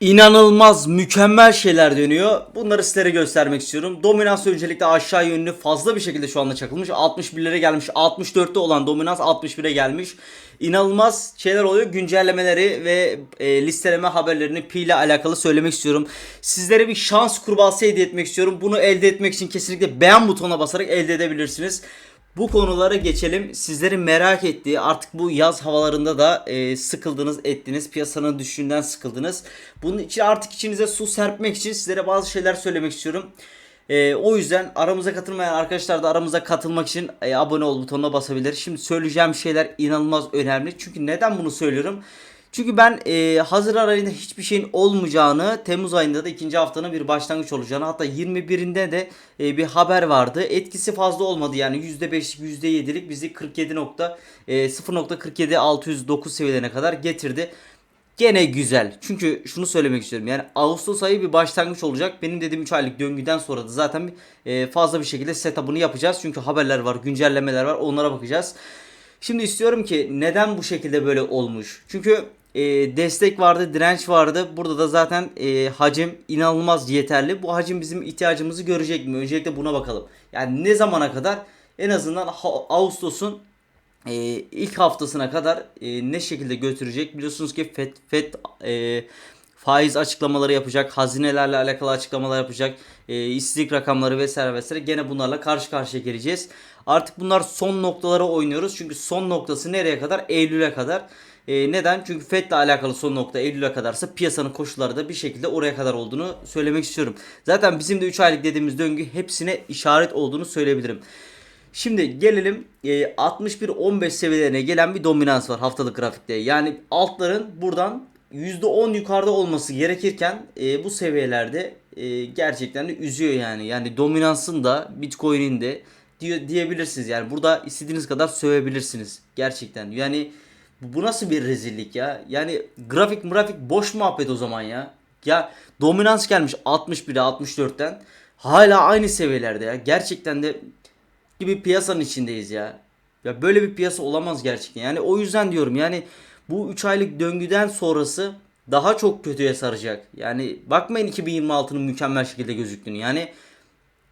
İnanılmaz mükemmel şeyler dönüyor. Bunları sizlere göstermek istiyorum. Dominans öncelikle aşağı yönlü fazla bir şekilde şu anda çakılmış. 61'lere gelmiş. 64'te olan dominans 61'e gelmiş. İnanılmaz şeyler oluyor. Güncellemeleri ve e, listeleme haberlerini pi ile alakalı söylemek istiyorum. Sizlere bir şans kurbağası hediye etmek istiyorum. Bunu elde etmek için kesinlikle beğen butonuna basarak elde edebilirsiniz. Bu konulara geçelim. Sizlerin merak ettiği artık bu yaz havalarında da e, sıkıldınız ettiniz. Piyasanın düşüşünden sıkıldınız. Bunun için artık içinize su serpmek için sizlere bazı şeyler söylemek istiyorum. E, o yüzden aramıza katılmayan arkadaşlar da aramıza katılmak için e, abone ol butonuna basabilir. Şimdi söyleyeceğim şeyler inanılmaz önemli. Çünkü neden bunu söylüyorum? Çünkü ben e, Haziran ayında hiçbir şeyin olmayacağını, Temmuz ayında da ikinci haftanın bir başlangıç olacağını, hatta 21'inde de e, bir haber vardı. Etkisi fazla olmadı yani %5'lik, %7'lik bizi 47 nokta, e, 0.47 609 seviyelerine kadar getirdi. Gene güzel. Çünkü şunu söylemek istiyorum. Yani Ağustos ayı bir başlangıç olacak. Benim dediğim 3 aylık döngüden sonra da zaten bir, e, fazla bir şekilde setup'ını yapacağız. Çünkü haberler var, güncellemeler var. Onlara bakacağız. Şimdi istiyorum ki neden bu şekilde böyle olmuş? Çünkü e, destek vardı, direnç vardı. Burada da zaten e, hacim inanılmaz yeterli. Bu hacim bizim ihtiyacımızı görecek mi? Öncelikle buna bakalım. Yani ne zamana kadar? En azından Ağustos'un e, ilk haftasına kadar e, ne şekilde götürecek? Biliyorsunuz ki FED, FED e, faiz açıklamaları yapacak, hazinelerle alakalı açıklamalar yapacak, e, işsizlik rakamları vesaire vesaire. Gene bunlarla karşı karşıya geleceğiz. Artık bunlar son noktalara oynuyoruz. Çünkü son noktası nereye kadar? Eylül'e kadar. E, neden? Çünkü FED'le alakalı son nokta Eylül'e kadarsa piyasanın koşulları da bir şekilde oraya kadar olduğunu söylemek istiyorum. Zaten bizim de 3 aylık dediğimiz döngü hepsine işaret olduğunu söyleyebilirim. Şimdi gelelim e, 61-15 seviyelerine gelen bir dominans var haftalık grafikte. Yani altların buradan %10 yukarıda olması gerekirken e, bu seviyelerde e, gerçekten de üzüyor yani. Yani dominansın da Bitcoin'in de diyor, diyebilirsiniz. Yani burada istediğiniz kadar sövebilirsiniz. Gerçekten. Yani bu nasıl bir rezillik ya? Yani grafik grafik boş muhabbet o zaman ya. Ya dominans gelmiş 61'e 64'ten. Hala aynı seviyelerde ya. Gerçekten de gibi piyasanın içindeyiz ya. Ya böyle bir piyasa olamaz gerçekten. Yani o yüzden diyorum yani bu 3 aylık döngüden sonrası daha çok kötüye saracak. Yani bakmayın 2026'nın mükemmel şekilde gözüktüğünü. Yani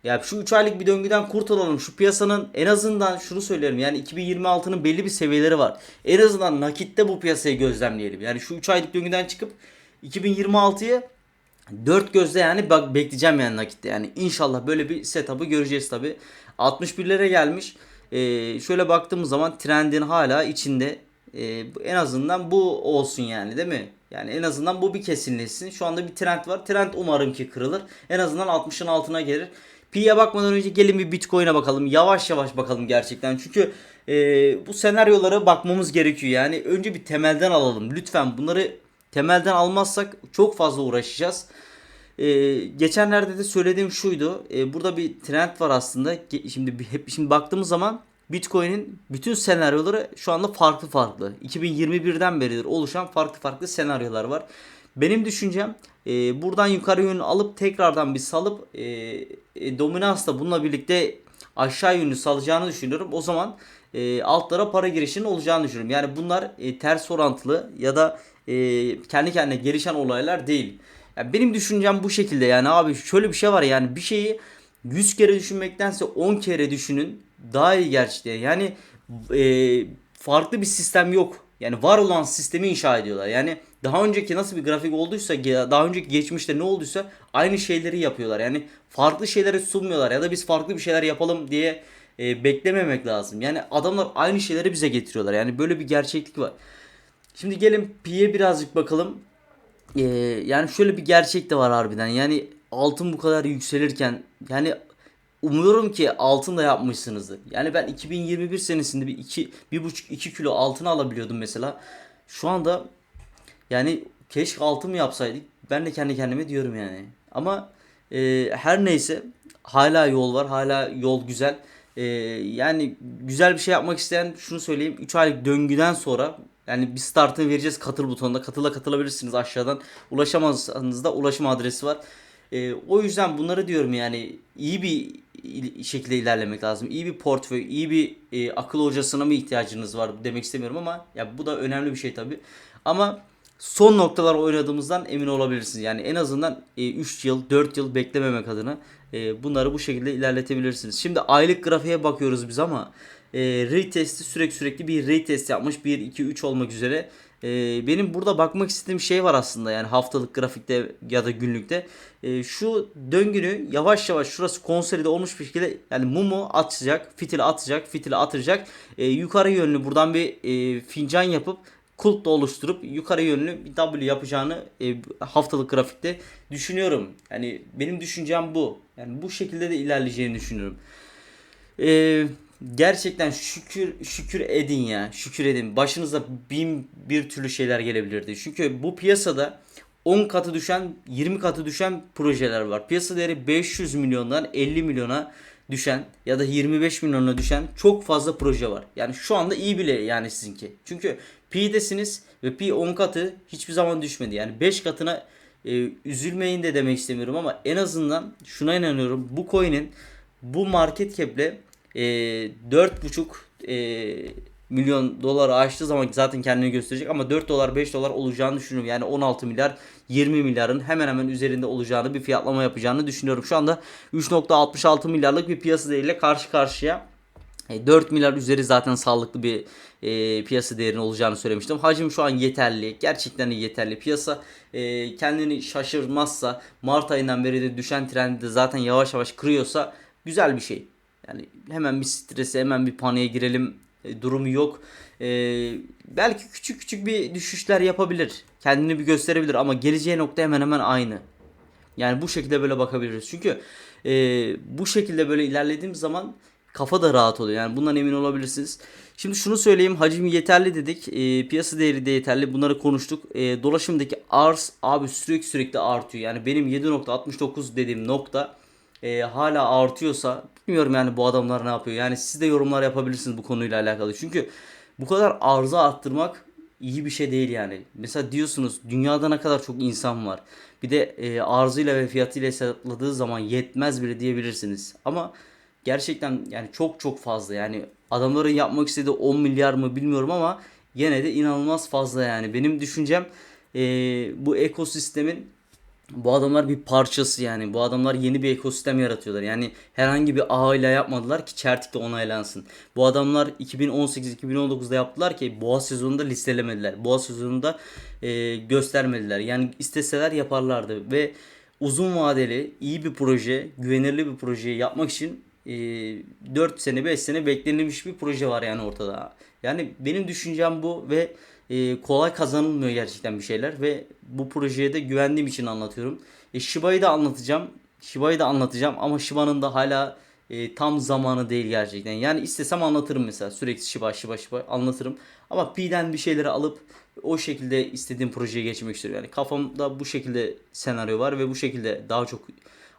ya şu 3 aylık bir döngüden kurtulalım. Şu piyasanın en azından şunu söylerim. Yani 2026'nın belli bir seviyeleri var. En azından nakitte bu piyasayı gözlemleyelim. Yani şu 3 aylık döngüden çıkıp 2026'yı Dört gözle yani bak bekleyeceğim yani nakitte. Yani inşallah böyle bir setup'ı göreceğiz tabi. 61'lere gelmiş. Ee, şöyle baktığımız zaman trendin hala içinde. Ee, en azından bu olsun yani değil mi? Yani en azından bu bir kesinleşsin. Şu anda bir trend var. Trend umarım ki kırılır. En azından 60'ın altına gelir. Pi'ye bakmadan önce gelin bir Bitcoin'e bakalım. Yavaş yavaş bakalım gerçekten. Çünkü e, bu senaryolara bakmamız gerekiyor. Yani önce bir temelden alalım. Lütfen bunları temelden almazsak çok fazla uğraşacağız. Ee, geçenlerde de söylediğim şuydu. Ee, burada bir trend var aslında. Şimdi hep şimdi baktığımız zaman Bitcoin'in bütün senaryoları şu anda farklı farklı. 2021'den beridir oluşan farklı farklı senaryolar var. Benim düşüncem e, buradan yukarı yönlü alıp tekrardan bir salıp e, e, dominansla bununla birlikte aşağı yönlü salacağını düşünüyorum. O zaman e, altlara para girişinin olacağını düşünüyorum. Yani bunlar e, ters orantılı ya da e, kendi kendine gelişen olaylar değil. Yani benim düşüncem bu şekilde yani abi şöyle bir şey var yani bir şeyi 100 kere düşünmektense 10 kere düşünün daha iyi gerçekten. Yani e, farklı bir sistem yok. Yani var olan sistemi inşa ediyorlar. Yani daha önceki nasıl bir grafik olduysa, daha önceki geçmişte ne olduysa aynı şeyleri yapıyorlar. Yani farklı şeyleri sunmuyorlar ya da biz farklı bir şeyler yapalım diye e, beklememek lazım. Yani adamlar aynı şeyleri bize getiriyorlar. Yani böyle bir gerçeklik var. Şimdi gelin Pi'ye birazcık bakalım. Ee, yani şöyle bir gerçek de var harbiden. Yani altın bu kadar yükselirken yani umuyorum ki altın da yapmışsınızdır. Yani ben 2021 senesinde bir iki, bir buçuk iki kilo altın alabiliyordum mesela. Şu anda yani keşke altın mı yapsaydık? Ben de kendi kendime diyorum yani. Ama e, her neyse hala yol var. Hala yol güzel. E, yani güzel bir şey yapmak isteyen şunu söyleyeyim. 3 aylık döngüden sonra yani bir startını vereceğiz katıl butonunda. Katıla katılabilirsiniz aşağıdan. Ulaşamazsanız da ulaşım adresi var. E, o yüzden bunları diyorum yani iyi bir il- şekilde ilerlemek lazım. İyi bir portföy, iyi bir e, akıl hocasına mı ihtiyacınız var demek istemiyorum ama ya bu da önemli bir şey tabii. Ama son noktalar oynadığımızdan emin olabilirsiniz. Yani en azından 3 yıl 4 yıl beklememek adına e, bunları bu şekilde ilerletebilirsiniz. Şimdi aylık grafiğe bakıyoruz biz ama e, retesti sürekli sürekli bir retest yapmış. 1, 2, 3 olmak üzere. E, benim burada bakmak istediğim şey var aslında yani haftalık grafikte ya da günlükte. E, şu döngünü yavaş yavaş şurası konsolide olmuş bir şekilde yani mumu atacak, fitili atacak, fitili atacak. E, yukarı yönlü buradan bir e, fincan yapıp kulp da oluşturup yukarı yönlü bir W yapacağını e, haftalık grafikte düşünüyorum. Yani benim düşüncem bu. Yani bu şekilde de ilerleyeceğini düşünüyorum. Ee, gerçekten şükür şükür edin ya. Şükür edin. Başınıza bin bir türlü şeyler gelebilirdi. Çünkü bu piyasada 10 katı düşen, 20 katı düşen projeler var. Piyasa değeri 500 milyondan 50 milyona düşen ya da 25 milyona düşen çok fazla proje var. Yani şu anda iyi bile yani sizinki. Çünkü P'desiniz ve P 10 katı hiçbir zaman düşmedi. Yani 5 katına e, üzülmeyin de demek istemiyorum ama en azından şuna inanıyorum. Bu coin'in bu market cap'le e, 4,5 e, milyon doları aştığı zaman zaten kendini gösterecek ama 4 dolar 5 dolar olacağını düşünüyorum. Yani 16 milyar 20 milyarın hemen hemen üzerinde olacağını bir fiyatlama yapacağını düşünüyorum. Şu anda 3.66 milyarlık bir piyasa değeriyle karşı karşıya. E, 4 milyar üzeri zaten sağlıklı bir e, piyasa değerinin olacağını söylemiştim. Hacim şu an yeterli. Gerçekten yeterli. Piyasa e, kendini şaşırmazsa Mart ayından beri de düşen trendi de zaten yavaş yavaş kırıyorsa güzel bir şey. Yani hemen bir strese hemen bir paniğe girelim e, durumu yok. E, belki küçük küçük bir düşüşler yapabilir. Kendini bir gösterebilir ama geleceği nokta hemen hemen aynı. Yani bu şekilde böyle bakabiliriz. Çünkü e, bu şekilde böyle ilerlediğimiz zaman kafa da rahat oluyor. Yani bundan emin olabilirsiniz. Şimdi şunu söyleyeyim. Hacim yeterli dedik. E, piyasa değeri de yeterli. Bunları konuştuk. E, dolaşımdaki arz abi sürekli sürekli artıyor. Yani benim 7.69 dediğim nokta e, hala artıyorsa bilmiyorum yani bu adamlar ne yapıyor. Yani siz de yorumlar yapabilirsiniz bu konuyla alakalı. Çünkü bu kadar arzı arttırmak iyi bir şey değil yani. Mesela diyorsunuz dünyada ne kadar çok insan var. Bir de e, arzıyla ve fiyatıyla hesapladığı zaman yetmez bile diyebilirsiniz. Ama gerçekten yani çok çok fazla yani adamların yapmak istediği 10 milyar mı bilmiyorum ama yine de inanılmaz fazla yani. Benim düşüncem e, bu ekosistemin bu adamlar bir parçası yani. Bu adamlar yeni bir ekosistem yaratıyorlar. Yani herhangi bir ağ ile yapmadılar ki Çertik'te onaylansın. Bu adamlar 2018-2019'da yaptılar ki boğa sezonunda listelemediler. Boğa sezonunda e, göstermediler. Yani isteseler yaparlardı ve uzun vadeli iyi bir proje, güvenilir bir projeyi yapmak için e, 4 sene 5 sene beklenilmiş bir proje var yani ortada. Yani benim düşüncem bu ve e, kolay kazanılmıyor gerçekten bir şeyler ve bu projeye de güvendiğim için anlatıyorum. E, Shiba'yı da anlatacağım. Shiba'yı da anlatacağım ama Shiba'nın da hala e, tam zamanı değil gerçekten. Yani istesem anlatırım mesela sürekli Shiba Shiba Shiba anlatırım. Ama P'den bir şeyleri alıp o şekilde istediğim projeye geçmek istiyorum. Yani kafamda bu şekilde senaryo var ve bu şekilde daha çok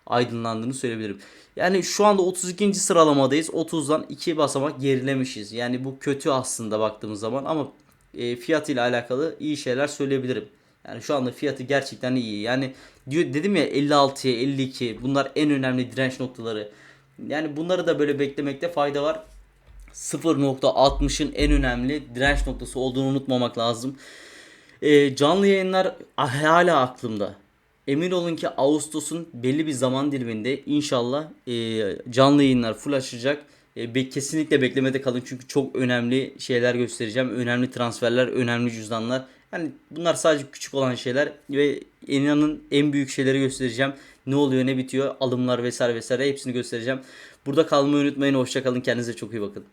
aydınlandığını söyleyebilirim. Yani şu anda 32. sıralamadayız. 30'dan 2 basamak gerilemişiz. Yani bu kötü aslında baktığımız zaman ama e, fiyatıyla alakalı iyi şeyler söyleyebilirim. Yani şu anda fiyatı gerçekten iyi. Yani diyor dedim ya 56'ya 52 bunlar en önemli direnç noktaları. Yani bunları da böyle beklemekte fayda var. 0.60'ın en önemli direnç noktası olduğunu unutmamak lazım. E, canlı yayınlar hala aklımda. Emin olun ki Ağustos'un belli bir zaman diliminde inşallah e, canlı yayınlar full açacak. E, be, kesinlikle beklemede kalın çünkü çok önemli şeyler göstereceğim. Önemli transferler, önemli cüzdanlar. Yani bunlar sadece küçük olan şeyler ve inanın en büyük şeyleri göstereceğim. Ne oluyor, ne bitiyor, alımlar vesaire vesaire hepsini göstereceğim. Burada kalmayı unutmayın. Hoşçakalın. Kendinize çok iyi bakın.